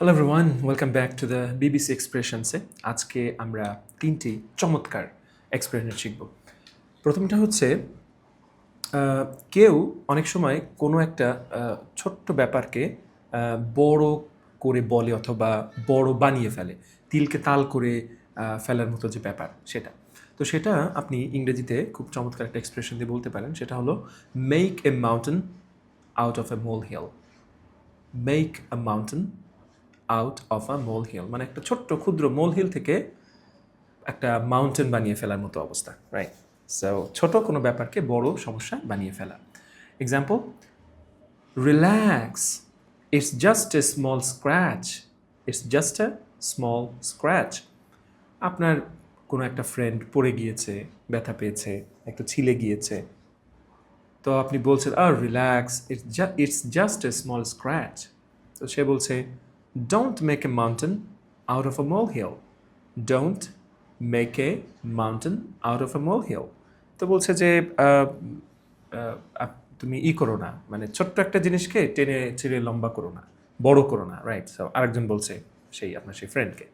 Hello everyone welcome back to the BBC এক্সপ্রেশনসে আজকে আমরা তিনটি চমৎকার এক্সপ্রেশন শিখব। প্রথমটা হচ্ছে কেউ অনেক সময় কোনো একটা ছোট্ট ব্যাপারকে বড় করে বলে অথবা বড় বানিয়ে ফেলে। তিলকে তাল করে ফেলার মতো যে ব্যাপার, সেটা। তো সেটা আপনি ইংরেজিতে খুব চমৎকার একটা এক্সপ্রেশন দিয়ে বলতে পারেন। সেটা হলো make a mountain out of a molehill make a mountain out of a molehill মানে একটা ছোট্ট, ক্ষুদ্র মোল হিল থেকে একটা মাউন্টেন বানিয়ে ফেলার মতো অবস্থা রাইট সো ছোট কোনো ব্যাপারকে বড় সমস্যা বানিয়ে ফেলা। Example relax it's just a small scratch it's just a small scratch আপনার কোনো একটা ফ্রেন্ড পড়ে গিয়েছে, ব্যথা পেয়েছে, একটু ছিলে গিয়েছে। তো আপনি বলছেন আর relax it's it's just a small scratch তো সে বলছে don't make a mountain out of a molehill don't make a mountain out of a molehill তো বলছে যে আহ, আহ, আপ- তুমি ই করো না। মানে ছোট্ট একটা জিনিসকে টেনে ছিঁড়ে লম্বা করো না। বড় করো না রাইট সো আরেকজন বলছে সেই আপনার সেই ফ্রেন্ডকে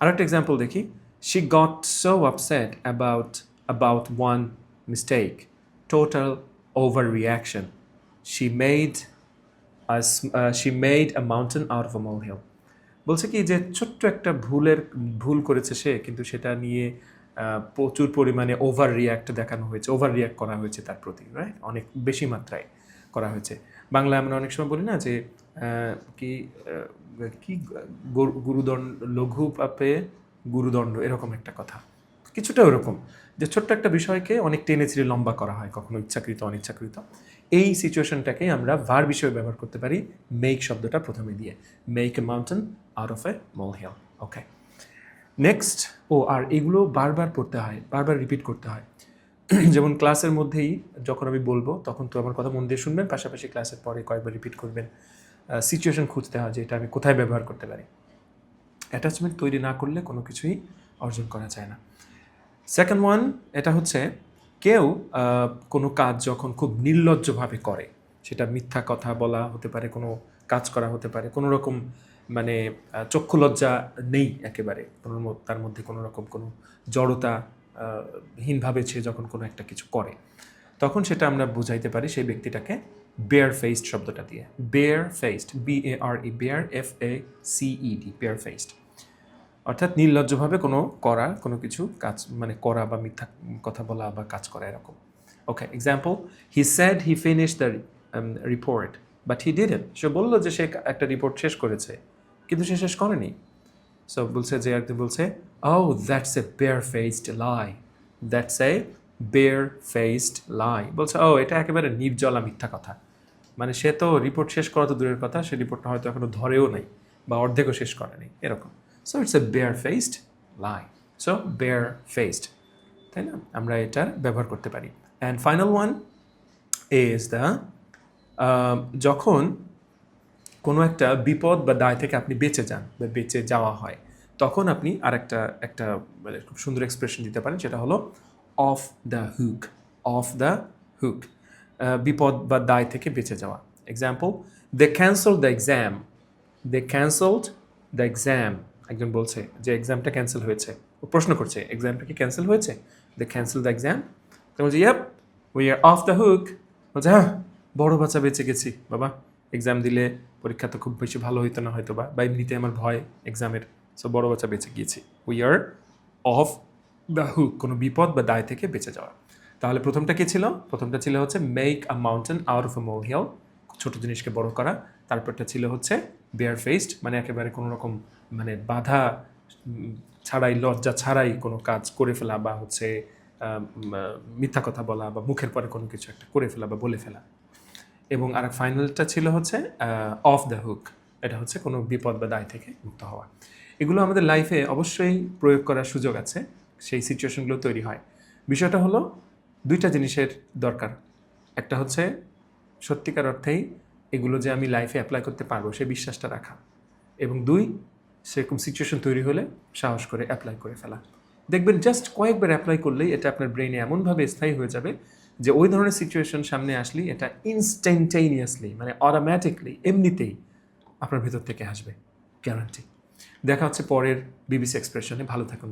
আরেকটা এক্সাম্পল দেখি। She got so upset about about one mistake total overreaction she made she made a mountain out of a mole বলছে কি যে ছোট্ট একটা ভুলের, ভুল করেছে সে, কিন্তু সেটা নিয়ে প্রচুর পরিমাণে ওভার রিয়াক্ট দেখানো হয়েছে ওভার রিয়াক্ট করা হয়েছে তার প্রতি রাইট অনেক বেশি মাত্রায় করা হয়েছে। বাংলা আমরা অনেক সময় বলি না যে কি কি, গরু- গুরুদণ্ড, লঘু পাপে গুরুদণ্ড, এরকম একটা কথা। কিছুটা ওরকম। যে ছোট্ট একটা বিষয়কে অনেক টেনে ছিঁড়ে লম্বা করা হয়, কখনো ইচ্ছাকৃত, অনিচ্ছাকৃত। এই সিচুয়েশনটাকে আমরা ভার বিষয়ে ব্যবহার করতে পারি মেক শব্দটা প্রথমে দিয়ে। Make a mountain out of a molehill okay next ও আর এগুলো বারবার পড়তে হয়, বারবার রিপিট করতে হয়। যেমন ক্লাসের মধ্যেই যখন আমি বলব, তখন তো আমার কথা মন দিয়ে শুনবেন, পাশাপাশি ক্লাসের পরে কয়েকবার রিপিট করবেন। সিচুয়েশন খুঁজতে হয় যে এটা আমি কোথায় ব্যবহার করতে পারি। অ্যাটাচমেন্ট তৈরি না করলে কোনো কিছুই অর্জন করা যায় না। সেকেন্ড ওয়ান এটা হচ্ছে কেউ কোনো কাজ যখন খুব নির্লজ্জভাবে করে, সেটা মিথ্যা কথা বলা হতে পারে, কোনো কাজ করা হতে পারে, কোনো রকম মানে চক্ষু লজ্জা নেই একেবারে, কোনো তার মধ্যে কোনো রকম কোনো জড়তা হীনভাবে সে যখন কোনো একটা কিছু করে, তখন সেটা আমরা বুঝাইতে পারি সেই ব্যক্তিটাকে বেয়ার ফেসড শব্দটা দিয়ে bare faced B A R E bare F A C D bare faced অর্থাৎ নির্লজ্জভাবে কোনো করা, কোনো কিছু কাজ মানে করা বা মিথ্যা কথা বলা বা কাজ করা এরকম। Okay example he said he finish the report but he didn't সে বলল যে সে একটা রিপোর্ট শেষ করেছে, কিন্তু সে শেষ করেনি। সো বলছে যে একদিন বলছে ও that's a bare faced lie that's a bare faced lie বলছে ও এটা একেবারে নির্জলা মিথ্যা কথা। মানে সে তো রিপোর্ট শেষ করা তো দূরের কথা, সে রিপোর্টটা হয়তো এখনও ধরেও নাই বা অর্ধেকও শেষ করেনি। এরকম। So it's a bare faced lie so bare faced তাই না? আমরা এটার ব্যবহার করতে পারি। And final one is the যখন কোনো একটা বিপদ বা দায় থেকে আপনি বেঁচে যান বা বেঁচে যাওয়া হয়, তখন আপনি আরেকটা, একটা মানে খুব সুন্দর এক্সপ্রেশন দিতে পারেন, সেটা হলো off the hook off the hook বিপদ বা দায় থেকে বেঁচে যাওয়া। Example they cancel the exam they cancelled the exam একজন বলছে যে এক্সামটা ক্যান্সেল হয়েছে। ও প্রশ্ন করছে এক্সামটা কি ক্যান্সেল হয়েছে? দে ক্যান্সেল দ্য এক্সাম তো বলছে yup we are off the hook বলছে হ্যাঁ বড় বাচ্চা বেঁচে গেছি, বাবা। এক্সাম দিলে পরীক্ষা তো খুব বেশি ভালো হইতো না হয়তো বা এমনিতে আমার ভয় এক্সামের সো বড় বাচ্চা বেঁচে গিয়েছি। We are off the hook কোনো বিপদ বা দায় থেকে বেঁচে যাওয়া। তাহলে প্রথমটা কি ছিল? প্রথমটা ছিল হচ্ছে make a mountain out of a mole ছোট জিনিসকে বড় করা। তারপরটা ছিল হচ্ছে বেয়ার ফেসড মানে একেবারে কোনো রকম মানে বাধা ছাড়াই, লজ্জা ছাড়াই কোনো কাজ করে ফেলা বা হচ্ছে মিথ্যা কথা বলা বা মুখের পরে কোনো কিছু একটা করে ফেলা বা বলে ফেলা। এবং আর ফাইনালটা ছিল হচ্ছে অফ দ্য হুক এটা হচ্ছে কোনো বিপদ বা দায় থেকে মুক্ত হওয়া। এগুলো আমাদের লাইফে অবশ্যই প্রয়োগ করার সুযোগ আছে, সেই সিচুয়েশনগুলো তৈরি হয়। বিষয়টা হলো, দুইটা জিনিসের দরকার। একটা হচ্ছে, সত্যিকার অর্থেই এগুলো যে আমি লাইফে অ্যাপ্লাই করতে পারব সেই বিশ্বাসটা রাখা। এবং দুই সেরকম সিচুয়েশন তৈরি হলে সাহস করে অ্যাপ্লাই করে ফেলা। দেখবেন জাস্ট কয়েকবার অ্যাপ্লাই করলেই এটা আপনার ব্রেনে এমনভাবে স্থায়ী হয়ে যাবে যে ওই ধরনের সিচুয়েশন সামনে আসলেই এটা ইনস্ট্যান্টেনিয়াসলি মানে অটোমেটিকলি এমনিতেই আপনার ভেতর থেকে আসবে গ্যারান্টি দেখা হচ্ছে পরের বিবিসি এক্সপ্রেশনে ভালো থাকুন.